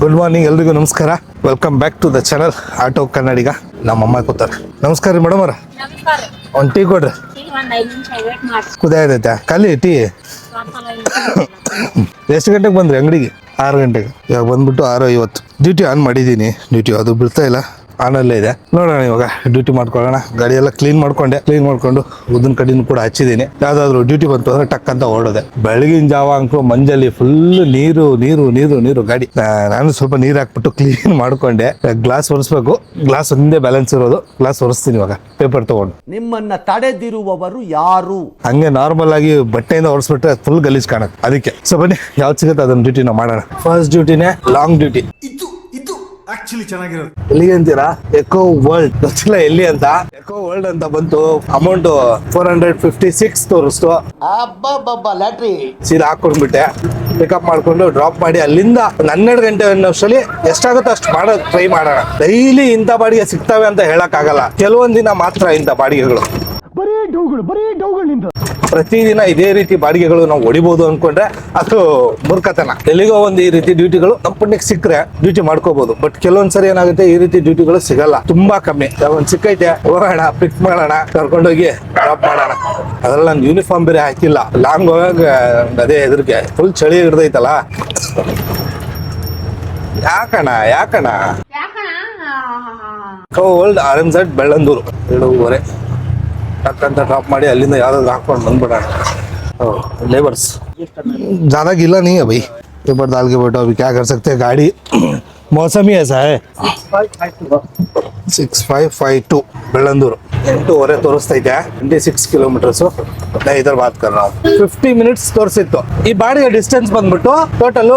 Good morning ಎಲ್ರಿಗೂ ನಮಸ್ಕಾರ. Welcome back to the channel auto Kannadiga ನಮ್ಮ ಅಮ್ಮ ಕೂತಾರೆ. ನಮಸ್ಕಾರ ರೀ ಮೇಡಮ್ ಅವ್ರ. ಒಂದು ಟೀ ಕೊಡ್ರಿ. ಕುದಿಯಾಗೈತೆ ಖಾಲಿ ಟೀ. ಎಷ್ಟು ಗಂಟೆಗೆ ಬಂದ್ರಿ ಅಂಗಡಿಗೆ? ಆರು ಗಂಟೆಗೆ. ಇವಾಗ ಬಂದ್ಬಿಟ್ಟು ಆರು ಐವತ್ತು ಡ್ಯೂಟಿ ಆನ್ ಮಾಡಿದ್ದೀನಿ ಡ್ಯೂಟಿ ಅದು ಬಿಡ್ತಾ ಇಲ್ಲ. ಆನಲ್ಲೇ ಇದೆ. ನೋಡೋಣ ಇವಾಗ ಡ್ಯೂಟಿ ಮಾಡ್ಕೊಳ್ಳೋಣ. ಗಾಡಿ ಎಲ್ಲ ಕ್ಲೀನ್ ಮಾಡ್ಕೊಂಡೆ. ಕ್ಲೀನ್ ಮಾಡ್ಕೊಂಡು ಉದ್ದಿನ ಕಡಿನೂ ಕೂಡ ಹಚ್ಚಿದ್ದೀನಿ. ಯಾವ್ದಾದ್ರು ಡ್ಯೂಟಿ ಬಂತು ಅಂದ್ರೆ ಟಕ್ ಅಂತ ಓಡೋದೆ ಬೆಳಗಿನ ಜಾವ ಅಂಕು ಮಂಜಲ್ಲಿ ಫುಲ್ ನೀರು ನೀರು ನೀರು ನೀರು ಗಾಡಿ. ನಾನು ಸ್ವಲ್ಪ ನೀರು ಹಾಕ್ಬಿಟ್ಟು ಕ್ಲೀನ್ ಮಾಡ್ಕೊಂಡೆ. ಗ್ಲಾಸ್ ಒರೆಸ್ಬೇಕು. ಗ್ಲಾಸ್ ಒಂದೇ ಬ್ಯಾಲೆನ್ಸ್ ಇರೋದು. ಗ್ಲಾಸ್ ಒರೆಸ್ತೀನಿ ಇವಾಗ. ಪೇಪರ್ ತಗೊಂಡು. ನಿಮ್ಮನ್ನ ತಡೆದಿರುವವರು ಯಾರು? ಹಂಗೆ ನಾರ್ಮಲ್ ಆಗಿ ಬಟ್ಟೆಯಿಂದ ಒರೆಸ್ಬಿಟ್ರೆ ಫುಲ್ ಗಲೀಜ್ ಕಾಣುತ್ತೆ. ಅದಕ್ಕೆ. ಸೊ ಬನ್ನಿ ಯಾವ್ದು ಸಿಗುತ್ತೆ ಅದನ್ನ ಡ್ಯೂಟಿನ ಮಾಡೋಣ. ಫಸ್ಟ್ ಡ್ಯೂಟಿನೇ ಲಾಂಗ್ ಡ್ಯೂಟಿ ಆಕ್ಚುಲಿ ಚೆನ್ನಾಗಿರೋದು ಎಲ್ಲಿಗೆ ಅಂತೀರಾ? ಎಕೋ ವರ್ಲ್ಡ್ ಗೊತ್ತಿಲ್ಲ ಎಲ್ಲಿ ಅಂತ. ಎಕೋ ವರ್ಲ್ಡ್ ಅಂತ ಬಂತು. Amount four hundred fifty six ತೋರಿಸ್ತು. ಅಬ್ಬಬ್ಬಬ್ಬ ಲ್ಯಾಟ್ರಿ. ಸೀದಾ ಹಾಕೊಂಡ್ಬಿಟ್ಟೆ ಪಿಕಪ್ ಮಾಡ್ಕೊಂಡು ಡ್ರಾಪ್ ಮಾಡಿ ಅಲ್ಲಿಂದ ಒಂದ್ ಹನ್ನೆರಡು ಗಂಟೆ ಅನ್ನೋಷ್ಟರಲ್ಲಿ ಎಷ್ಟಾಗುತ್ತೋ ಅಷ್ಟು ಮಾಡೋದು ಟ್ರೈ ಮಾಡೋಣ. ಡೈಲಿ ಇಂಥ ಬಾಡಿಗೆ ಸಿಗ್ತವೆ ಅಂತ ಹೇಳಕ್ ಆಗಲ್ಲ ಕೆಲವೊಂದ್ ದಿನ ಮಾತ್ರ ಇಂಥ ಬಾಡಿಗೆಗಳು. ಪ್ರತಿದಿನ ಇದೇ ರೀತಿ ಬಾಡಿಗೆಗಳು ನಾವು ಹೊಡಿಬಹುದು ಅನ್ಕೊಂಡ್ರೆ ಅದು ಮೂರ್ಖತನ. ಎಲ್ಲಿಗೋ ಒಂದು ಈ ರೀತಿ ಡ್ಯೂಟಿಗಳು ನಮ್ಮ ಪುಣ್ಯಕ್ಕೆ ಸಿಕ್ಕರೆ ಡ್ಯೂಟಿ ಮಾಡ್ಕೋಬಹುದು ಬಟ್ ಕೆಲವೊಂದ್ಸರಿ ಏನಾಗುತ್ತೆ ಈ ರೀತಿ ಡ್ಯೂಟಿಗಳು ಸಿಗಲ್ಲ. ತುಂಬಾ ಕಮ್ಮಿ. ಒಂದ್ ಸಿಕ್ಕೈತೆ ಹೋಗೋಣ ಪಿಕ್ ಮಾಡೋಣ ಕರ್ಕೊಂಡೋಗಿ ಡ್ರಾಪ್ ಮಾಡೋಣ. ಅದ್ರಲ್ಲಿ ನಾನು ಯೂನಿಫಾರ್ಮ್ ಬೇರೆ ಹಾಕಿಲ್ಲ. ಲಾಂಗ್ ಹೋಗಾಗ ಅದೇ ಎದುರಿಗೆ. ಫುಲ್ ಚಳಿ ಹಿಡ್ದೈತಲ್ಲ ಯಾಕಣ ಯಾಕಣ old R M Z Bellandur. ಎರಡೂವರೆ. ಟಕ್ಕಂತ ಡ್ರಾಪ್ ಮಾಡಿ ಅಲ್ಲಿಂದ ಯಾವ್ದಾದ್ರು ಹಾಕೊಂಡು ಬಂದ್ಬಿಡೋಣ लेबर्स ज्यादा गीला नहीं है भाई पेपर डाल के बैठो अभी क्या कर सकते हैं गाड़ी मौसम ही ऐसा है six five five two Bellandur ಎಂಟೂವರೆ ಇದೆ. ಟ್ವೆಂಟಿ ಸಿಕ್ಸ್ ಕಿಲೋಮೀಟರ್ಸ್ ಇದರ ಕರ್ ನಾವು ಫಿಫ್ಟಿ ಮಿನಿಟ್ಸ್ ತೋರಿಸಿತ್ತು. ಈ ಬಾಡಿಗೆ ಡಿಸ್ಟೆನ್ಸ್ ಬಂದ್ಬಿಟ್ಟು total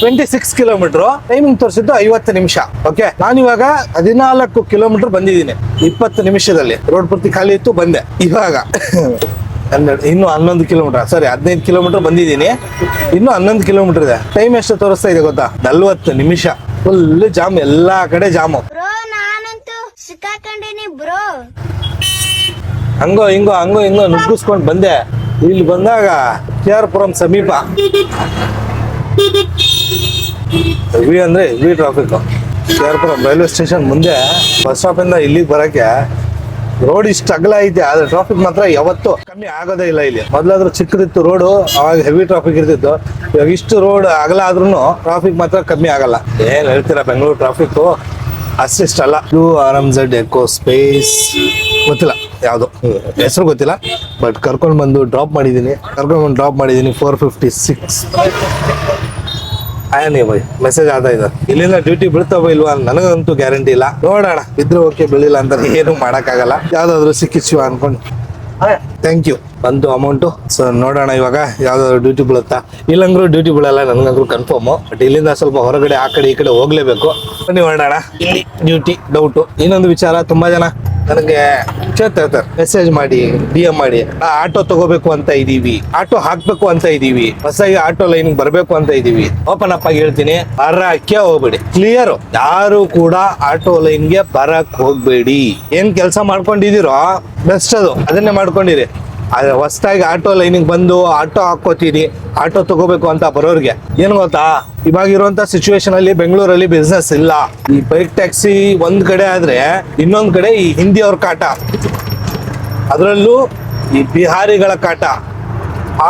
twenty six kilometer timing ತೋರಿಸಿದ್ದು ಐವತ್ತು ನಿಮಿಷ. ಓಕೆ ನಾನಿವಾಗ ಹದಿನಾಲ್ಕು ಕಿಲೋಮೀಟರ್ ಬಂದಿದ್ದೀನಿ. ಇಪ್ಪತ್ತು ನಿಮಿಷದಲ್ಲಿ. ರೋಡ್ ಪೂರ್ತಿ ಖಾಲಿ ಇತ್ತು, ಬಂದೆ. ಇವಾಗ ಹನ್ನೆರಡು, ಇನ್ನು ಹನ್ನೊಂದು ಕಿಲೋಮೀಟರ್ ಸಾರಿ ಹದಿನೈದು ಕಿಲೋಮೀಟರ್ ಬಂದಿದ್ದೀನಿ. ಇನ್ನು ಹನ್ನೊಂದು ಕಿಲೋಮೀಟರ್ ಇದೆ. ಟೈಮ್ ಎಷ್ಟು ತೋರಿಸ್ತಾ ಇದೆ ಗೊತ್ತಾ? ನಲ್ವತ್ತು ನಿಮಿಷ. ಫುಲ್ ಜಾಮ್ ಎಲ್ಲಾ ಕಡೆ ಜಾಮು ಸಿಕ್ಕಾಕೊಂಡೇನಿ ಬ್ರೋ. ಹಂಗೋ, ಹಿಂಗೋ ಹಂಗೋ, ಹಿಂಗೋ ನುಗ್ಗಿಸ್ಕೊಂಡು ಬಂದೆ. ಇಲ್ಲಿ ಬಂದಾಗ ಕೆ ಆರ್ ಪುರಂ ಸಮೀಪ. ವಿ ಅಂದ್ರೆ V traffic K R Puram railway station ಮುಂದೆ ಬಸ್ ಸ್ಟಾಪ್ ಇಂದ ಇಲ್ಲಿಗೆ ಬರಕ್ಕೆ ರೋಡ್ ಇಷ್ಟು ಅಗಲ ಐತೆ, ಆದ್ರೆ ಟ್ರಾಫಿಕ್ ಮಾತ್ರ ಯಾವತ್ತೂ ಕಮ್ಮಿ ಆಗೋದೇ ಇಲ್ಲ ಇಲ್ಲಿ. ಮೊದ್ಲಾದ್ರೂ ಚಿಕ್ಕದಿತ್ತು ರೋಡು ಅವಾಗ ಹೆವಿ ಟ್ರಾಫಿಕ್ ಇರ್ತಿತ್ತು. ಇವಾಗ ಇಷ್ಟು ರೋಡ್ ಅಗಲ ಆದ್ರೂ ಟ್ರಾಫಿಕ್ ಮಾತ್ರ ಕಮ್ಮಿ ಆಗಲ್ಲ. ಏನ್ ಹೇಳ್ತೀರಾ Bengaluru traffic ಅಷ್ಟಿಷ್ಟಲ್ಲ to R M Z Eco Space ಗೊತ್ತಿಲ್ಲ ಯಾವುದು. ಹೆಸರು ಗೊತ್ತಿಲ್ಲ ಬಟ್ ಕರ್ಕೊಂಡು ಬಂದು ಡ್ರಾಪ್ ಮಾಡಿದ್ದೀನಿ ಕರ್ಕೊಂಡು ಬಂದು ಡ್ರಾಪ್ ಮಾಡಿದ್ದೀನಿ ಫೋರ್ ಫಿಫ್ಟಿ ಸಿಕ್ಸ್ ಆಯ್ ಬೈ ಮೆಸೇಜ್ ಆದ ಇದು. ಇಲ್ಲಿಂದ ಡ್ಯೂಟಿ ಬೀಳ್ತಾವ ಇಲ್ವಾ ನನಗಂತೂ ಗ್ಯಾರಂಟಿ ಇಲ್ಲ. ನೋಡೋಣ ಬಿದ್ರೆ ಓಕೆ ಬೀಳಿಲ್ಲ ಅಂತ ಏನು ಮಾಡೋಕ್ಕಾಗಲ್ಲ. ಯಾವ್ದಾದ್ರು ಸಿಕ್ಕಿಸುವ ಅನ್ಕೊಂಡು. ಥ್ಯಾಂಕ್ ಯು ಬಂತು ಅಮೌಂಟು ಸೊ ನೋಡೋಣ ಇವಾಗ ಯಾವ್ದಾದ್ರು ಡ್ಯೂಟಿ ಬೀಳುತ್ತಾ? ಇಲ್ಲಂದ್ರೂ ಡ್ಯೂಟಿ ಬೀಳಲ್ಲ ನನಗಂದ್ರೂ ಕನ್ಫರ್ಮು ಬಟ್ ಇಲ್ಲಿಂದ ಸ್ವಲ್ಪ ಹೊರಗಡೆ ಆ ಕಡೆ ಈ ಕಡೆ ಹೋಗ್ಲೇಬೇಕು. ಬನ್ನಿ ಹೊರಡೋಣ. ಇಲ್ಲಿ. ಡ್ಯೂಟಿ ಡೌಟು ಇನ್ನೊಂದು ವಿಚಾರ ತುಂಬಾ ಜನ. ನನಗೆ ಕೇಳ್ತಾ ಮೆಸೇಜ್ ಮಾಡಿ ಡಿ ಎಂ ಮಾಡಿ ಆಟೋ ತಗೋಬೇಕು ಅಂತ ಇದೀವಿ. ಆಟೋ ಹಾಕ್ಬೇಕು ಅಂತ ಇದೀವಿ. ಹೊಸಾಗಿ ಆಟೋ ಲೈನ್ ಬರಬೇಕು ಅಂತ ಇದೀವಿ. ಓಪನ್ ಅಪ್ ಆಗಿ ಹೇಳ್ತೀನಿ. ಬರಕ್ಕೆ ಹೋಗ್ಬೇಡಿ. ಕ್ಲಿಯರ್ ಯಾರು ಕೂಡ ಆಟೋ ಲೈನ್ಗೆ ಬರಕ್ ಹೋಗ್ಬೇಡಿ. ಏನ್ ಕೆಲಸ ಮಾಡ್ಕೊಂಡಿದಿರೋ ಬೆಸ್ಟ್ ಅದು. ಅದನ್ನೇ ಮಾಡ್ಕೊಂಡಿರಿ. ಹೊಸದಾಗಿ ಆಟೋ ಲೈನಿಗೆ ಬಂದು ಆಟೋ ಹಾಕೋತೀನಿ ಆಟೋ ತಗೋಬೇಕು ಅಂತ ಬರೋರಿಗೆ. ಏನು ಗೊತ್ತಾ? ಇವಾಗಿರುವಂತ ಸಿಚುವೇಶನ್ ಅಲ್ಲಿ ಬೆಂಗಳೂರಲ್ಲಿ ಬಿಸ್ನೆಸ್ ಇಲ್ಲ. ಈ ಬೈಕ್ ಟ್ಯಾಕ್ಸಿ ಒಂದ್ ಕಡೆ ಆದ್ರೆ ಇನ್ನೊಂದ್ ಕಡೆ ಈ ಹಿಂದಿಯವ್ರ ಕಾಟ. ಅದರಲ್ಲೂ ಈ ಬಿಹಾರಿಗಳ ಕಾಟ.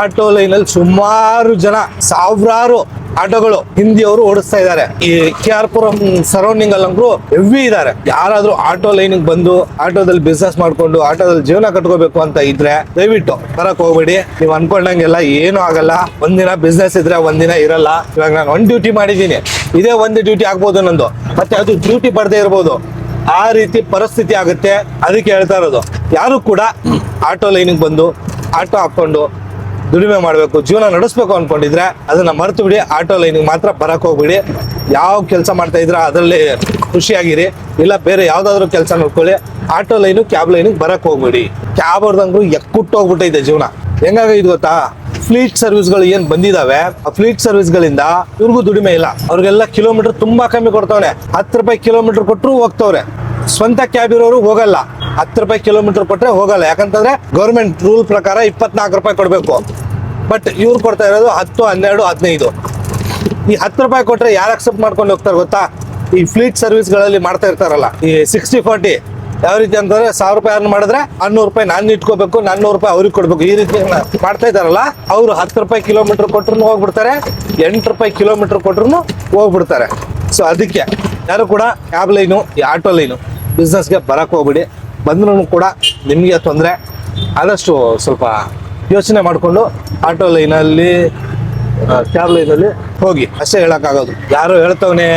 ಆಟೋ ಲೈನಲ್ಲಿ ಸುಮಾರು ಜನ, ಸಾವಿರಾರು ಆಟೋಗಳು ಹಿಂದಿಯವರು ಓಡಿಸ್ತಾ ಇದ್ದಾರೆ. ಈ ಕೆ ಆರ್ ಪುರಂ ಸರೌಂಡಿಂಗ್ ಅಲ್ಲಂಗ್ರು ಹೆವಿ ಇದ್ದಾರೆ. ಯಾರಾದ್ರೂ ಆಟೋ ಲೈನಿಗೆ ಬಂದು ಆಟೋದಲ್ಲಿ ಬಿಸ್ನೆಸ್ ಮಾಡ್ಕೊಂಡು ಆಟೋದಲ್ಲಿ ಜೀವನ ಕಟ್ಕೋಬೇಕು ಅಂತ ಇದ್ರೆ ದಯವಿಟ್ಟು ಬರಕ್ ಹೋಗ್ಬೇಡಿ. ನೀವು ಅನ್ಕೊಂಡಂಗೆಲ್ಲ ಏನು ಆಗಲ್ಲ. ಒಂದಿನ ಬಿಸ್ನೆಸ್ ಇದ್ರೆ ಒಂದಿನ ಇರಲ್ಲ. ಇವಾಗ ನಾನು ಒಂದ್ ಡ್ಯೂಟಿ ಮಾಡಿದ್ದೀನಿ. ಇದೇ ಒಂದು ಡ್ಯೂಟಿ ಆಗ್ಬೋದು ನಂದು. ಮತ್ತೆ ಅದು ಡ್ಯೂಟಿ ಪಡೆದೇ ಇರ್ಬೋದು. ಆ ರೀತಿ ಪರಿಸ್ಥಿತಿ ಆಗುತ್ತೆ. ಅದಕ್ಕೆ ಹೇಳ್ತಾ ಇರೋದು. ಯಾರು ಕೂಡ ಆಟೋ ಲೈನಿಗೆ ಬಂದು ಆಟೋ ಹಾಕೊಂಡು ದುಡಿಮೆ ಮಾಡಬೇಕು, ಜೀವನ ನಡೆಸ್ಬೇಕು ಅನ್ಕೊಂಡಿದ್ರೆ ಅದನ್ನ ಮರೆತು ಬಿಡಿ, ಆಟೋ ಲೈನಿಗೆ ಮಾತ್ರ ಬರಕ್ ಹೋಗ್ಬಿಡಿ. ಯಾವ ಕೆಲಸ ಮಾಡ್ತಾ ಇದ್ರ ಅದರಲ್ಲಿ ಖುಷಿಯಾಗಿರಿ. ಇಲ್ಲ ಬೇರೆ ಯಾವ್ದಾದ್ರು ಕೆಲಸ ನೋಡ್ಕೊಳ್ಳಿ, ಆಟೋ ಲೈನು, ಕ್ಯಾಬ್ ಲೈನಿಗೆ ಬರಕ್ ಹೋಗ್ಬಿಡಿ. ಕ್ಯಾಬ್ ಅವ್ರದಂಗ್ರು ಎಕ್ಕುಟ್ಟೋಗ್ಬಿಟ್ಟೈತೆ ಜೀವನ. ಹೆಂಗಾಗೈದು ಗೊತ್ತಾ? ಫ್ಲೀಟ್ ಸರ್ವಿಸ್ಗಳು ಏನ್ ಬಂದಿದಾವೆ, ಆ ಫ್ಲೀಟ್ ಸರ್ವಿಸ್ಗಳಿಂದ ಇವ್ರಿಗೂ ದುಡಿಮೆ ಇಲ್ಲ. ಅವ್ರಿಗೆಲ್ಲ ಕಿಲೋಮೀಟರ್ ತುಂಬಾ ಕಮ್ಮಿ ಕೊಡ್ತಾವ್ರೆ ಹತ್ತು ರೂಪಾಯಿ ಕಿಲೋಮೀಟರ್ ಕೊಟ್ಟರು ಹೋಗ್ತವ್ರೆ. ಸ್ವಂತ ಕ್ಯಾಬ್ ಇರೋರು ಹೋಗಲ್ಲ. ಹತ್ತು ರೂಪಾಯಿ ಕಿಲೋಮೀಟರ್ ಕೊಟ್ಟರೆ ಹೋಗಲ್ಲ. ಯಾಕಂತಂದ್ರೆ ಗೌರ್ಮೆಂಟ್ ರೂಲ್ ಪ್ರಕಾರ ಇಪ್ಪತ್ನಾಲ್ಕು ರೂಪಾಯಿ ಕೊಡಬೇಕು. ಬಟ್ ಇವ್ರು ಕೊಡ್ತಾ ಇರೋದು ಹತ್ತು, ಹನ್ನೆರಡು, ಹದಿನೈದು. ಈ ಹತ್ತು ರೂಪಾಯಿ ಕೊಟ್ಟರೆ ಯಾರು ಅಕ್ಸೆಪ್ಟ್ ಮಾಡ್ಕೊಂಡು ಹೋಗ್ತಾರೆ ಗೊತ್ತಾ? ಈ ಫ್ಲೀಟ್ ಸರ್ವಿಸ್ಗಳಲ್ಲಿ ಮಾಡ್ತಾ ಇರ್ತಾರಲ್ಲ, ಈ ಸಿಕ್ಸ್ಟಿ ಫಾರ್ಟಿ ಯಾವ ರೀತಿ ಅಂತಂದ್ರೆ ಸಾವಿರ ರೂಪಾಯಿ ಮಾಡಿದ್ರೆ ಹನ್ನೂರು ರೂಪಾಯಿ ನಾನು ಇಟ್ಕೋಬೇಕು, ನಾನ್ನೂರು ರೂಪಾಯಿ ಅವ್ರಿಗೆ ಕೊಡ್ಬೇಕು. ಈ ರೀತಿ ಮಾಡ್ತಾ ಇದಾರಲ್ಲ ಅವರು ಹತ್ತು ರೂಪಾಯಿ ಕಿಲೋಮೀಟರ್ ಕೊಟ್ರು ಹೋಗ್ಬಿಡ್ತಾರೆ, ಎಂಟು ರೂಪಾಯಿ ಕಿಲೋಮೀಟರ್ ಕೊಟ್ರು ಹೋಗ್ಬಿಡ್ತಾರೆ. ಸೊ ಅದಕ್ಕೆ ಯಾರು ಕೂಡ ಕ್ಯಾಬ್ ಲೈನು ಈ ಆಟೋ ಲೈನು ಬಿಸ್ನೆಸ್ಗೆ ಬರಕ್ಕೆ ಹೋಗ್ಬಿಡಿ. ಬಂದ್ರೂ ಕೂಡ ನಿಮಗೆ ತೊಂದರೆ. ಆದಷ್ಟು ಸ್ವಲ್ಪ ಯೋಚನೆ ಮಾಡಿಕೊಂಡು ಆಟೋ ಲೈನಲ್ಲಿ ಕ್ಯಾಬ್ ಲೈನಲ್ಲಿ ಹೋಗಿ. ಅಷ್ಟೇ ಹೇಳೋಕ್ಕಾಗೋದು. ಯಾರು ಹೇಳ್ತವನೆ,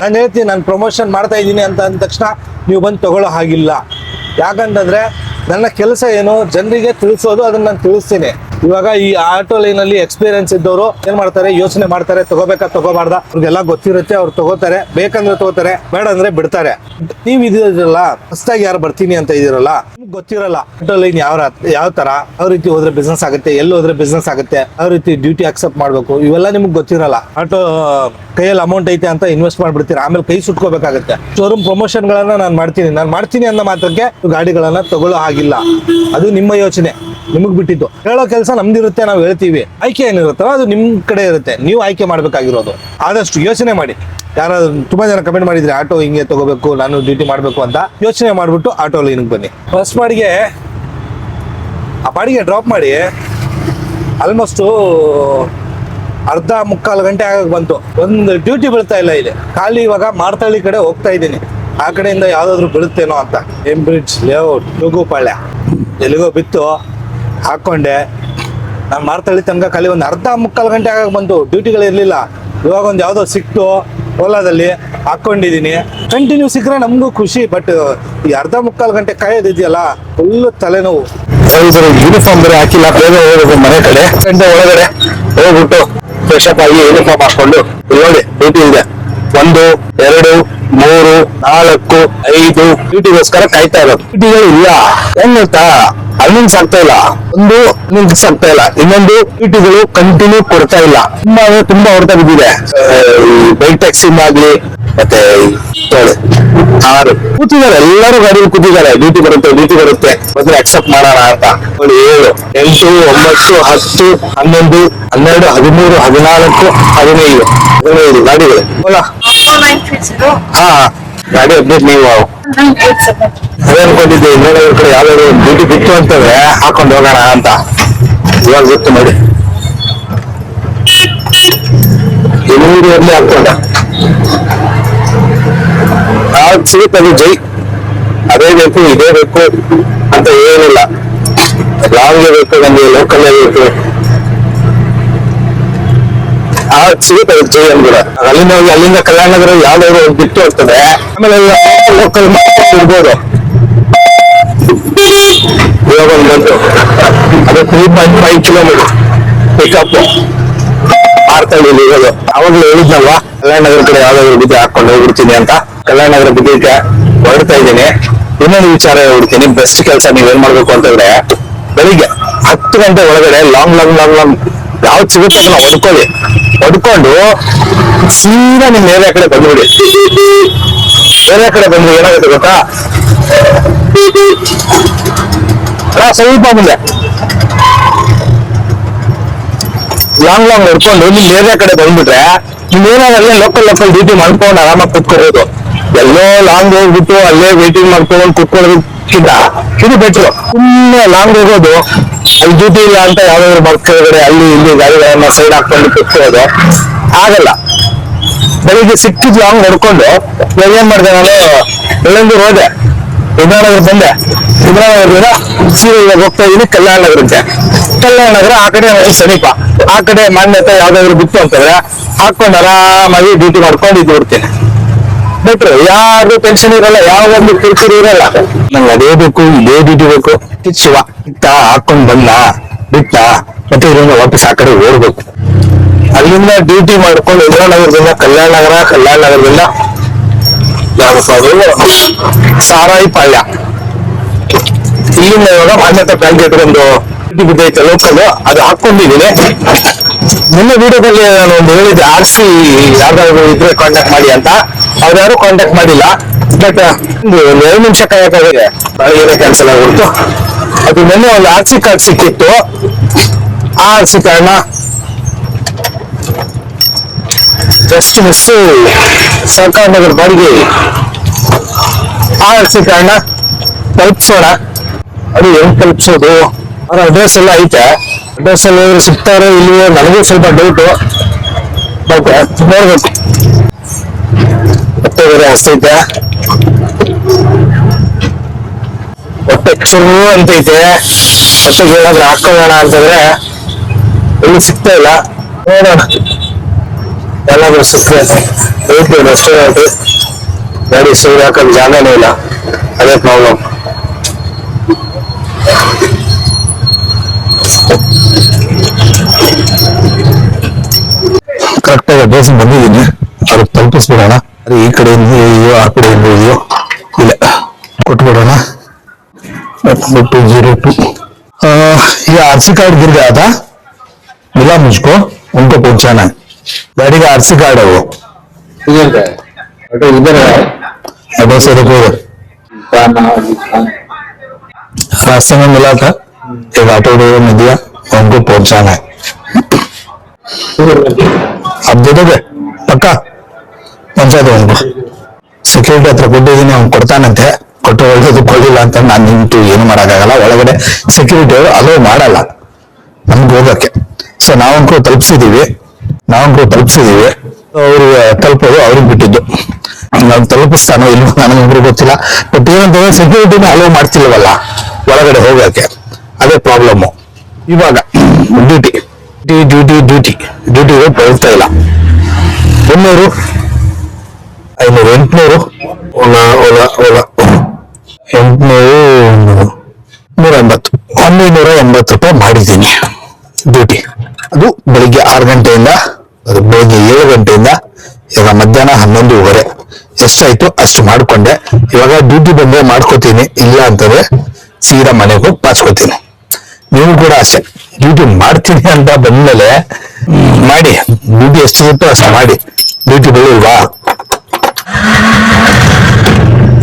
ನಾನು ಹೇಳ್ತೀನಿ, ನಾನು ಪ್ರಮೋಷನ್ ಮಾಡ್ತಾ ಇದ್ದೀನಿ ಅಂತ ಅಂದ ತಕ್ಷಣ ನೀವು ಬಂದು ತಗೊಳ್ಳೋ ಹಾಗಿಲ್ಲ. ಯಾಕಂತಂದರೆ ನನ್ನ ಕೆಲಸ ಏನು? ಜನರಿಗೆ ತಿಳಿಸೋದು, ಅದನ್ನು ನಾನು ತಿಳಿಸ್ತೀನಿ. ಇವಾಗ ಈ ಆಟೋ ಲೈನ್ ಅಲ್ಲಿ ಎಕ್ಸ್ಪೀರಿಯನ್ಸ್ ಇದ್ದವರು ಏನ್ ಮಾಡ್ತಾರೆ? ಯೋಚನೆ ಮಾಡ್ತಾರೆ, ತಗೋಬೇಕಾ, ತಗೋಬಾರ್ದ? ಅವ್ರಿಗೆಲ್ಲ ಗೊತ್ತಿರುತ್ತೆ, ಅವ್ರು ತಗೋತಾರೆ. ಬೇಕಂದ್ರೆ ತಗೋತಾರೆ ಬೇಡ ಅಂದ್ರೆ ಬಿಡ್ತಾರೆ. ನೀವ್ ಇದಿರಲ್ಲ ಹೊಸದಾಗಿ ಯಾರು ಬರ್ತೀನಿ ಅಂತ ಇದಿರಲ್ಲ, ನಿಮ್ಗೆ ಗೊತ್ತಿರಲ್ಲ ಆಟೋ ಲೈನ್ ಯಾವ ಯಾವ ತರ, ಯಾವ ರೀತಿ ಹೋದ್ರೆ ಬಿಸ್ನೆಸ್ ಆಗುತ್ತೆ, ಎಲ್ಲಿ ಹೋದ್ರೆ ಬಿಸ್ನೆಸ್ ಆಗುತ್ತೆ, ಯಾವ ರೀತಿ ಡ್ಯೂಟಿ ಅಕ್ಸೆಪ್ಟ್ ಮಾಡ್ಬೇಕು, ಇವೆಲ್ಲ ನಿಮ್ಗೆ ಗೊತ್ತಿರಲ್ಲ. ಆಟೋ ಕೈಯಲ್ಲಿ ಅಮೌಂಟ್ ಐತೆ ಅಂತ ಇನ್ವೆಸ್ಟ್ ಮಾಡ್ಬಿಡ್ತೀರಾ? ಆಮೇಲೆ ಕೈ ಸುಟ್ಕೋಬೇಕಾಗುತ್ತೆ. ಶೋರೂಮ್ ಪ್ರಮೋಷನ್ ಗಳನ್ನ ನಾನು ಮಾಡ್ತೀನಿ. ನಾನು ಮಾಡ್ತೀನಿ ಅನ್ನೋ ಮಾತ್ರಕ್ಕೆ ಗಾಡಿಗಳನ್ನ ತಗೊಳ್ಳೋ ಹಾಗಿಲ್ಲ. ಅದು ನಿಮ್ಮ ಯೋಚನೆ. ನಿಮಗ್ ಬಿಟ್ಟಿದ್ದು. ಹೇಳೋ ಕೆಲಸ ನಮ್ದಿರುತ್ತೆ, ನಾವು ಹೇಳ್ತೀವಿ. ಆಯ್ಕೆ ಏನಿರುತ್ತಲ್ಲ, ಅದು ನಿಮ್ಮ ಕಡೆ ಇರುತ್ತೆ. ನೀವು ಆಯ್ಕೆ ಮಾಡಬೇಕಾಗಿರೋದು. ಆದಷ್ಟು ಯೋಚನೆ ಮಾಡಿ. ಯಾರಾದ್ರೂ ತುಂಬಾ ಜನ ಕಮೆಂಟ್ ಮಾಡಿದ್ರೆ, ಆಟೋ ಹಿಂಗೆ ತಗೋಬೇಕು, ನಾನು ಡ್ಯೂಟಿ ಮಾಡಬೇಕು ಅಂತ ಯೋಚನೆ ಮಾಡಿಬಿಟ್ಟು ಆಟೋ ಲೈನ್ಗೆ ಬನ್ನಿ. ಬಸ್ ಬಾಡಿಗೆ, ಆ ಪಾಡಿಗೆ ಡ್ರಾಪ್ ಮಾಡಿ ಆಲ್ಮೋಸ್ಟು ಅರ್ಧ ಮುಕ್ಕಾಲು ಗಂಟೆ ಆಗಕ್ಕೆ ಬಂತು. ಒಂದು ಡ್ಯೂಟಿ ಬೀಳ್ತಾ ಇಲ್ಲ ಇಲ್ಲಿ. ಖಾಲಿ ಇವಾಗ ಮಾರ್ತಳ್ಳಿ ಕಡೆ ಹೋಗ್ತಾ ಇದ್ದೀನಿ. ಆ ಕಡೆಯಿಂದ ಯಾವ್ದಾದ್ರು ಬೀಳುತ್ತೇನೋ ಅಂತ. ಎಂ ಬ್ರಿಡ್ಜ್ ಲೇಔಟ್ ತುಗುಪಾಳ್ಯ ಎಲ್ಲಿಗೋ ಬಿತ್ತು, ಹಾಕೊಂಡೆ. ನಾನು ಮಾರ್ತಳ್ಳಿ ತನಕ ಖಾಲಿ ಒಂದು ಅರ್ಧ ಮುಕ್ಕಾಲು ಗಂಟೆ ಆಗ ಬಂತು. ಡ್ಯೂಟಿಗಳು ಇರಲಿಲ್ಲ. ಇವಾಗ ಒಂದು ಯಾವುದೋ ಸಿಕ್ತು ಓಲಾದಲ್ಲಿ ಹಾಕ್ಕೊಂಡಿದ್ದೀನಿ. ಕಂಟಿನ್ಯೂ ಸಿಕ್ಕರೆ ನಮಗೂ ಖುಷಿ ಬಟ್ ಈ ಅರ್ಧ ಮುಕ್ಕಾಲು ಗಂಟೆ ಕಾಯೋದಿದೆಯಲ್ಲ ಫುಲ್ಲು ತಲೆನೋವು. ಯೂನಿಫಾರ್ಮ್ ಬೇರೆ ಹಾಕಿಲ್ಲ ಬೇಗ ಹೋಗ್ಬೇಕು ಮನೆ ಕಡೆ. ಗಂಟೆ ಒಳಗಡೆ ಹೋಗ್ಬಿಟ್ಟು ಫ್ರೆಶ್ ಅಪ್ ಆಗಿ ಯೂನಿಫಾರ್ಮ್ ಹಾಕೊಂಡು ನೋಡಿ ಡ್ಯೂಟಿ ಇದೆ. ಒಂದು, ಎರಡು, ಮೂರು, ನಾಲ್ಕು, ಐದು ಡ್ಯೂಟಿಗೋಸ್ಕರ ಕಾಯ್ತಾ ಇರೋದು. ಡ್ಯೂಟಿಗಳು ಇಲ್ಲ. ಹೆಂಗ್ ಅರ್ನಿಂಗ್ಸ್ ಆಗ್ತಾ ಇಲ್ಲ. ಒಂದು ಲಿಂಕ್ಸ್ ಆಗ್ತಾ ಇಲ್ಲ. ಇನ್ನೊಂದು ಸೀಟುಗಳು ಕಂಟಿನ್ಯೂ ಕೊಡ್ತಾ ಇಲ್ಲ. ತುಂಬಾ ತುಂಬಾ ಹೊರತ ಬಿದ್ದಿದೆ. ಬೈಕ್ ಟ್ಯಾಕ್ಸಿ ಆಗ್ಲಿ ಮತ್ತೆ ಆರು. ಕೂತಿದ್ದಾರೆ ಎಲ್ಲರೂ ಗಾಡಿಯಲ್ಲಿ ಕೂತಿದ್ದಾರೆ. ಡ್ಯೂಟಿ ಬರುತ್ತೆ ಡ್ಯೂಟಿ ಬರುತ್ತೆ. ಮೊದಲು ಅಕ್ಸೆಪ್ಟ್ ಮಾಡೋಣ ಅಂತ. ನೋಡಿ ಏಳು ಎಂಟು ಒಂಬತ್ತು ಹತ್ತು ಹನ್ನೊಂದು ಹನ್ನೆರಡು ಹದಿಮೂರು ಹದಿನಾಲ್ಕು ಹದಿನೈದು. ಹದಿನೈದು ಗಾಡಿಗಳು. ಹಾ ಗಾಡಿ ಅಪ್ಡೇಟ್ ನೀವು. ಅದೇ ಅನ್ಕೊಂಡಿದ್ದೆ ಕಡೆ ಯಾವ್ದಾದ್ರು ಡ್ಯೂಟಿ ಬಿತ್ತು ಅಂತಂದ್ರೆ ಹಾಕೊಂಡು ಹೋಗೋಣ ಅಂತ. ಇವಾಗ ಗೊತ್ತು ಮಾಡಿ ಎಲ್ಲಿ ಹಾಕೊಂಡ ಯಾವ್ದು ಸಿಗುತ್ತದೆ ಜೈ. ಅದೇ ಬೇಕು, ಇದೇ ಬೇಕು ಅಂತ ಏನಿಲ್ಲ. ಲಾಂಗ್ ಬೇಕು ನಮಗೆ ಲೋಕಲ್ ಬೇಕು. ಆ ಸಿಗುತ್ತೆ ಜೈ ಅಂದ್ಬಿಡ ಅಲ್ಲಿಂದ ಹೋಗಿ ಅಲ್ಲಿಂದ ಕಲ್ಯಾಣ ನಗರ ಯಾವ್ದಾದ್ರು ಬಿಟ್ಟು ಹೋಗ್ತದೆ. ಆಮೇಲೆ ಲೋಕಲ್ ಇರ್ಬೋದು. ಇವಾಗ ಅದು three point five kilometer pickup ಮಾರ್ತಳ್ಳಿಲಿ ಇರೋದು ಅವಾಗಲೂ ಹೇಳಿದ್ನಲ್ವಾ ಕಲ್ಯಾಣ ನಗರ ಕಡೆ ಯಾವ್ದಾದ್ರು ಬಿದ್ದೆ ಹಾಕೊಂಡು ಹೋಗ್ಬಿಡ್ತೀನಿ ಅಂತ ಕಲ್ಯಾಣ ನಗರ ಬಿದ್ದಕ್ಕೆ ಹೊರಡ್ತಾ ಇದ್ದೀನಿ ಇನ್ನೊಂದು ವಿಚಾರ ಹೇಳ್ಬಿಡ್ತೀನಿ ಬೆಸ್ಟ್ ಕೆಲಸ ನೀವೇನ್ ಮಾಡ್ಬೇಕು ಅಂತಂದ್ರೆ ಬೆಳಿಗ್ಗೆ ಹತ್ತು ಗಂಟೆ ಒಳಗಡೆ ಲಾಂಗ್ ಲಾಂಗ್ ಲಾಂಗ್ ಲಾಂಗ್ ಯಾವ್ದು ಸಿಗುತ್ತೆ ಅದನ್ನ ಹೊಡ್ಕೊಳ್ಳಿ ಹೊಡ್ಕೊಂಡು ಸೀದಾ ನಿಮ್ ಏರಿಯಾ ಕಡೆ ಬಂದ್ಬಿಡಿ ಏರಿಯಾ ಕಡೆ ಬಂದ್ರೆ ಏನಾಗುತ್ತೆ ಗೊತ್ತಾ ಅಣ್ಣ, ಸ್ವಲ್ಪ ಮುಂದೆ ಲಾಂಗ್ ಲಾಂಗ್ ಹೊಡ್ಕೊಂಡು ನಿಮ್ ಏರಿಯಾ ಕಡೆ ಬಂದ್ಬಿಟ್ರೆ ನಿಮ್ ಏನಾಗಲ್ಲ ಲೋಕಲ್ ಲೋಕಲ್ ಡ್ಯೂಟಿ ಮಾಡ್ಕೊಂಡು ಆರಾಮಾಗಿ ಕೂತ್ಕೊಳ್ಳೋದು ಎಲ್ಲೋ ಲಾಂಗ್ ಹೋಗ್ಬಿಟ್ಟು ಅಲ್ಲೇ ವೇಟಿಂಗ್ ಮಾಡ್ಕೊಂಡು ಕೂತ್ಕೊಳ್ಳೋದಕ್ಕಿಂತ ಇದು ಬೆಟ್ರು ಸುಮ್ಮನೆ ಲಾಂಗ್ ಹೋಗೋದು ಅಲ್ಲಿ ಡ್ಯೂಟಿ ಇಲ್ಲ ಅಂತ ಯಾವ್ದಾದ್ರು ಮರ್ತ್ ಕೆಳಗಡೆ ಅಲ್ಲಿ ಇಲ್ಲಿ ಗಾಡಿಗಳನ್ನ ಸೈಡ್ ಹಾಕೊಂಡು ಕೂತ್ಕೊಳ್ಳೋದು ಆಗಲ್ಲ ಬೆಳಿಗ್ಗೆ ಸಿಕ್ಕಿದ್ಲು ಅವ್ನು ಹೊಡ್ಕೊಂಡು. ಇವಾಗ ಏನ್ ಮಾಡಿದೆ ನಾನು? ಬೆಳ್ಳಂದೂರು ಹೋದೆ. ಇಂದ್ರಾನಗರ ಬಂದೆ. ಇಂದ್ರಾನಗರದಿಂದ ಸೀರೆ ಇವಾಗ ಹೋಗ್ತಾ ಇದೀನಿ, ಕಲ್ಯಾಣ ನಗರಕ್ಕೆ. ಕಲ್ಯಾಣ ನಗರ ಆ ಕಡೆ ನನಗೆ ಸಮೀಪ. ಆ ಕಡೆ ಮಾನ್ಯತೆ ಯಾವ್ದಾದ್ರು ಬಿತ್ತು ಅಂತಂದ್ರೆ ಹಾಕೊಂಡು ಆರಾಮಾಗಿ ಡ್ಯೂಟಿ ಮಾಡ್ಕೊಂಡು ಇದ್ದು ಬಿಡ್ತೀನಿ. ಬಿಟ್ರು ಯಾರು ಟೆನ್ಷನ್ ಇರಲ್ಲ, ಯಾವ ಒಂದು ಕಿರಿಕಿರಿ ಇರಲ್ಲ. ನಂಗೆ ಅದೇ ಬೇಕು, ಇದೇ ಡ್ಯೂಟಿ ಬೇಕು. ಇದು ಶಿವ, ಇತ್ತ ಹಾಕೊಂಡ್ ಬಂದ, ಬಿಟ್ಟ, ಮತ್ತೆ ಇದರಿಂದ ವಾಪಸ್ ಆ ಕಡೆ ಓಡ್ಬೇಕು. ಅಲ್ಲಿಂದ ಡ್ಯೂಟಿ ಮಾಡ್ಕೊಂಡು ಇಂದ್ರಾನಗರದಿಂದ ಕಲ್ಯಾಣ ನಗರ, ಕಲ್ಯಾಣ ನಗರದಿಂದ ಯಾವಪ್ಪ ಅದು ಸಾರಾಯಿ ಪಾಳ್ಯ. ಇಲ್ಲಿಂದ ಇವಾಗ ಮಾನ್ಯತೆ ಬ್ಯಾಂಕ್ ಒಂದು ಬಿದ್ದೈತೆ ಲೋಕಲ್ ಅದು ಹಾಕೊಂಡಿದ್ದೀನಿ ನಿನ್ನೆ ವಿಡಿಯೋದಲ್ಲಿ ನಾನು ಒಂದು ಹೇಳಿದ್ದೆ ಆರ್ ಸಿ ಯಾವ್ದಾದ್ರು ಇದ್ರೆ ಕಾಂಟ್ಯಾಕ್ಟ್ ಮಾಡಿ ಅಂತ. ಅವ್ರು ಯಾರು ಕಾಂಟ್ಯಾಕ್ಟ್ ಮಾಡಿಲ್ಲ. ಬಟ್ ಒಂದು ಎರಡು ನಿಮಿಷ ಕಾಯಕ್ಕಾಗಿದೆ ಬೆಳಗ್ಗೆ ಕ್ಯಾನ್ಸಲ್ ಆಗ್ಬಿಡ್ತು. ಅದು ನಿನ್ನೆ ಒಂದು ಆರ್ ಸಿ ಕಾರ್ಡ್ ಸಿಕ್ಕಿತ್ತು. ಆ ಆರ್ ಸಿ ಕಾರ್ಡ್ನ ಜಸ್ಟ್ ಮಿಸ್ ಸರ್ಕಾರ ಬಾಡಿಗೆ ಆರಿಸಿ ಕಾರಣ ತಲುಪಿಸೋಣ ಅದು ಹೆಂಗ್ ತಲುಪಿಸೋದು ಅವ್ರ ಅಡ್ರೆಸ್ ಎಲ್ಲ ಐತೆ. ಅಡ್ರೆಸ್ ಎಲ್ಲ ಸಿಗ್ತಾರೋ ಇಲ್ಲಿಯೋ ನನಗೂ ಸ್ವಲ್ಪ ಡೌಟು ಬಟ್ ನೋಡ್ಬೇಕು. ಹೊಟ್ಟೆ ಬೇರೆ ಹಸ್ತೈತೆ ಹೊಟ್ಟೆ ಚುರು ಅಂತೈತೆ ಹೊಟ್ಟೆಗೆ ಏನಾದ್ರು ಹಾಕೋಣ ಅಂತಂದ್ರೆ ಎಲ್ಲಿ ಸಿಗ್ತಾ ಇಲ್ಲ. ನೋಡೋಣ. ಎಲ್ಲಾದ್ರೂ ಸಿಕ್ಕರೆ ಹೋಗ್ತೀವಿ ರೆಸ್ಟೋರೆಂಟ್ ಗಾಡಿ ಸೈಡ್ ಹಾಕಕ್ ಜಾಗನೇ ಇಲ್ಲ ಅದೇ ಪ್ರಾಬ್ಲಮ್ ಕರೆಕ್ಟ್ ಆಗಿ ಅಡ್ರೆಸ್ ಬಂದಿದ್ದೀನಿ ಅವ್ರಿಗೆ ತಲುಪಿಸ್ಬಿಡೋಣ ಅದೇ ಈ ಕಡೆಯಿಂದ ಇದೆಯೋ ಆ ಕಡೆಯಿಂದ ಇದೆಯೋ ಇಲ್ಲ ಕೊಟ್ಬಿಡೋಣ टू जीरो टू ये आरसी कार्ड गिर गया था मिला मुझको उनको पहुंचाना है गाड़ी का आरसी कार्ड है वो इधर का है इधर है एड्रेस देखो रास्ते में मिला था एक ऑटो ड्राइवर ने दिया उनको पहुंचाना है आप दे दोगे पक्का पहुंचा दो उनको ಸೆಕ್ಯೂರಿಟಿ ಹತ್ರ ಕೊಟ್ಟಿದ್ದೀನಿ ಅವ್ನು ಕೊಡ್ತಾನಂತೆ ಕೊಟ್ಟು ಒಳ್ಳೆದು ಕೊಡಲಿಲ್ಲ ಅಂತ ನಾನು ನಿಂತು ಏನು ಮಾಡೋಕ್ಕಾಗಲ್ಲ ಒಳಗಡೆ ಸೆಕ್ಯೂರಿಟಿ ಅವರು ಅಲೋ ಮಾಡಲ್ಲ ನಮ್ಗೆ ಹೋಗಕ್ಕೆ ಸೊ ನಾವಂಕರು ತಲುಪಿಸಿದೀವಿ ನಾವಂಕರು ತಲುಪಿಸಿದೀವಿ. ಅವ್ರಿಗೆ ತಲುಪೋದು ಅವ್ರಿಗೆ ಬಿಟ್ಟಿದ್ದು. ನಾವು ತಲುಪಿಸ್ತಾನೋ ಇಲ್ವೋ ನನಗೊಬ್ರು ಗೊತ್ತಿಲ್ಲ. ಬಟ್ ಏನಂತಂದ್ರೆ ಸೆಕ್ಯೂರಿಟಿನ ಅಲೋ ಮಾಡ್ತಿಲ್ವಲ್ಲ ಒಳಗಡೆ ಹೋಗಕ್ಕೆ ಅದೇ ಪ್ರಾಬ್ಲಮ್ಮು ಇವಾಗ ಡ್ಯೂಟಿ ಡ್ಯೂಟಿ ಡ್ಯೂಟಿ ಡ್ಯೂಟಿ ಹೋಗ್ತಾ ಇಲ್ಲ. ಮುನ್ನೂರು ಐನೂರು ಎಂಟುನೂರು. ಎಂಟ್ನೂರು ನೂರ ಎಂಬತ್ತು. ಒಂಬೈನೂರ ಎಂಬತ್ತು ರೂಪಾಯಿ ಮಾಡಿದ್ದೀನಿ ಡ್ಯೂಟಿ ಅದು ಬೆಳಿಗ್ಗೆ ಆರು ಗಂಟೆಯಿಂದ, ಅದು ಬೆಳಿಗ್ಗೆ ಏಳು ಗಂಟೆಯಿಂದ ಈಗ ಮಧ್ಯಾಹ್ನ ಹನ್ನೊಂದುವರೆ. ಎಷ್ಟಾಯ್ತು? ಅಷ್ಟು ಮಾಡ್ಕೊಂಡೆ. ಇವಾಗ ಡ್ಯೂಟಿ ಬಂದ್ರೆ ಮಾಡ್ಕೋತೀನಿ, ಇಲ್ಲ ಅಂತಂದ್ರೆ ಸೀದಾ ಮನೆಗೆ ಹೋಗಿ ಪಾಚ್ಕೋತೀನಿ. ನೀವು ಕೂಡ ಅಷ್ಟೇ. ಡ್ಯೂಟಿ ಮಾಡ್ತೀನಿ ಅಂತ ಬಂದ್ಮೇಲೆ ಮಾಡಿ. ಡ್ಯೂಟಿ ಎಷ್ಟು ಸಿಗುತ್ತೋ ಅಷ್ಟು ಮಾಡಿ. ಡ್ಯೂಟಿ ಬೆಳಿಲ್ವಾ?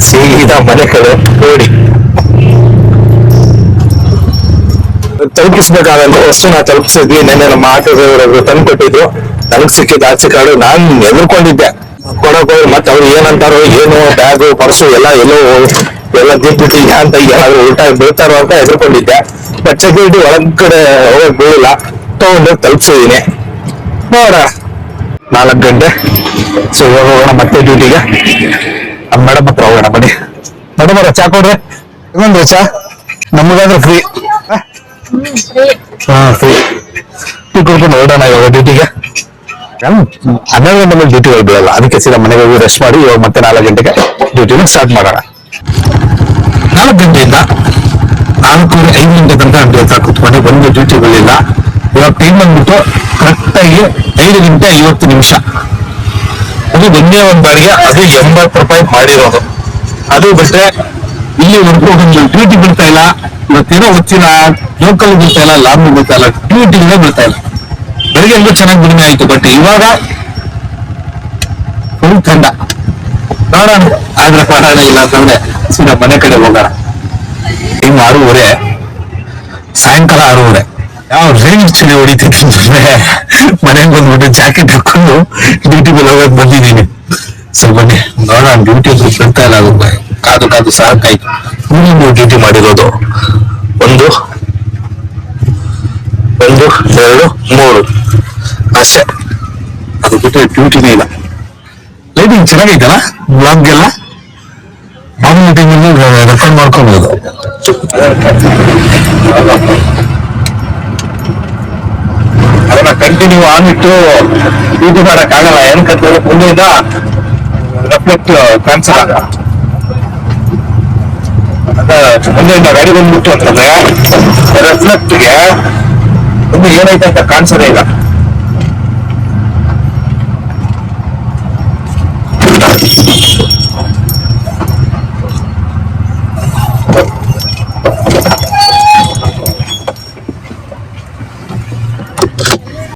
ಸೀದಾ ಮನೆ ಕಡೆ ಓಡಿ ತಲುಪಿಸ್ಬೇಕಾದಂತ ನಾ ತಲುಪಿಸಿದ್ವಿ. ನಿನ್ನೆ ನಮ್ಮ ಆಟೋದವರು ತಂದು ಕೊಟ್ಟಿದ್ರು ನನಗ್ ಸಿಕ್ಕಿದ ಆಚೆ ಕಾರ್ಡು. ನಾನ್ ಎದುರ್ಕೊಂಡಿದ್ದೆ. ಕೊಡಕ್ ಮತ್ತೆ ಅವ್ರು ಏನಂತಾರೋ ಏನು, ಬ್ಯಾಗು, ಪರ್ಸು ಎಲ್ಲ ಎಲ್ಲೋ ಎಲ್ಲ ದಿಟ್ಬಿಟ್ಟು ಅಂತ ಏನಾದ್ರು ಊಟ ಬೀಳ್ತಾರೋ ಅಂತ ಎದುರ್ಕೊಂಡಿದ್ದೆ. ಬಟ್ ಸೆಕ್ಯೂರಿಟಿ ಒಳಗಡೆ ಹೋಗಕ್ ಬೀಳಿಲ್ಲ. ತಗೊಂಡು ತಲುಪಿಸಿದೀನಿ ನೋಡ ನಾಲ್ಕು ಗಂಟೆ. ಸೊ ಇವಾಗ ಹೋಗೋಣ. ಮತ್ತೆ ಡ್ಯೂಟಿಗೆ ಮೇಡಮ್ ಹತ್ರ ಹೋಗೋಣ. ಬನ್ನಿ. ಮೇಡಮ್ ಅವ್ರ, ಚಾ ಕೊಡ್ರಿ. ಇನ್ನೊಂದು ಚಾ. ನಮಗಾದ್ರೆ ಫ್ರೀ ಹಾ ಫ್ರೀ ಟೀ ಕುಡ್ಕೊಂಡು ಇವಾಗ ಡ್ಯೂಟಿಗೆ ಹನ್ನೆರಡು ಗಂಟೆ ಮೇಲೆ ಡ್ಯೂಟಿ ಅದಕ್ಕೆ ಸೀದಾ ಮನೆಗೆ ಹೋಗಿ ರೆಸ್ಟ್ ಮಾಡಿ, ಇವಾಗ ಮತ್ತೆ ನಾಲ್ಕು ಗಂಟೆಗೆ ಡ್ಯೂಟಿನ ಸ್ಟಾರ್ಟ್ ಮಾಡೋಣ. ನಾಲ್ಕು ಗಂಟೆಯಿಂದ ನಾಲ್ಕೂವರೆ ಐದು ಗಂಟೆ ತನಕ ಅಂಗಡಿ ಹತ್ರ ಕುತ್ಕೊಂಡು ಒಂದು ಡ್ಯೂಟಿ ಬರಲಿಲ್ಲ ಇವಾಗ ಟೈಮ್ ಬಂದ್ಬಿಟ್ಟು ಕರೆಕ್ಟಾಗಿ ಐದು ಗಂಟೆ ಐವತ್ತು ನಿಮಿಷ. ಅದು ಒಂದೇ ಒಂದು ಬಾಡಿಗೆ ಅದು ಎಂಬತ್ತು ರೂಪಾಯಿ ಮಾಡಿರೋದು. ಅದು ಬಿಟ್ರೆ ಇಲ್ಲಿವರೆಗೂ ಒಂದು ಡ್ಯೂಟಿ ಬಿಡ್ತಾ ಇಲ್ಲ. ಇವತ್ತೇನೋ ಗೊತ್ತಿಲ್ಲ. ಲೋಕಲ್ ಬಿಡ್ತಾ ಇಲ್ಲ. ಲಾಂಗ್ ಬಿಡ್ತಾ ಇಲ್ಲ. ಡ್ಯೂಟಿಗಳೇ ಬಿಡ್ತಾ ಇಲ್ಲ. ಬೆಳಿಗ್ಗೆ ಎಲ್ಲೂ ಚೆನ್ನಾಗಿ ಬಿಡುಗಡೆ ಆಯ್ತು ಬಟ್ ಇವಾಗ ಫುಲ್ ತಂಡ ನೋಡೋಣ ಆದ್ರೆ ಕಾರಣ ಇಲ್ಲ ಅಂತಂದ್ರೆ ಸೀದಾ ಮನೆ ಕಡೆ ಹೋಗೋಣ. ಟೈಮ್ ಆರೂವರೆ. ಸಾಯಂಕಾಲ ಆರೂವರೆ. ಯಾವ ರೇಂಜ್ ಚಳಿ ಹೊಡಿತೀನಿ ಅಂತಂದ್ರೆ ಮನೆಗೆ ಬಂದ್ಬಿಟ್ಟು ಜಾಕೆಟ್ ಹಾಕೊಂಡು ಡ್ಯೂಟಿ ಮೇಲೆ ಹೋಗಕ್ ಬಂದಿದ್ದೀನಿ. ಸೊ ಬನ್ನಿ. ನೋಡೋಣ ಡ್ಯೂಟಿ ಬಿಡ್ತಾ ಇಲ್ಲ ಅದು. ಕಾದು ಕಾದು ಸಾಕಾಯ್ತು. ನೀವು ಡ್ಯೂಟಿ ಮಾಡಿರೋದು. ಒಂದು ಒಂದು, ಎರಡು, ಮೂರು. ಅಷ್ಟೇ ಅದು ಬಿಟ್ಟರೆ ಡ್ಯೂಟಿನೇ ಇಲ್ಲ. ಲೈಟಿಂಗ್ ಚೆನ್ನಾಗೈತಲ್ಲ? ಬ್ಲಾಗ್ಗೆಲ್ಲ? ಮಾಮೂಲಿ ಟೈಮಲ್ಲಿ ಮಾಡ್ಕೋಬಹುದು ಅದನ್ನ ಕಂಟಿನ್ಯೂ ಆಗಿಟ್ಟು ಡ್ಯೂಟಿ ಮಾಡಕ್ಕಾಗಲ್ಲ ಏನ್ ಏನಕ್ಕಂತಂದ್ರೆ ಮುಂದೆಯಿಂದ ರೆಫ್ಲೆಕ್ಟ್ ಕ್ಯಾನ್ಸಲ್ ಆಗ. ಮುಂದೆಯಿಂದ ಗಾಡಿ ಬಂದ್ಬಿಟ್ಟು ಅಂತಂದ್ರೆ ರೆಫ್ಲೆಕ್ಟ್ಗೆ ಮುಂದೆ ಏನೈತೆ ಅಂತ ಕಾಣಿಸೋದೇ ಇಲ್ಲ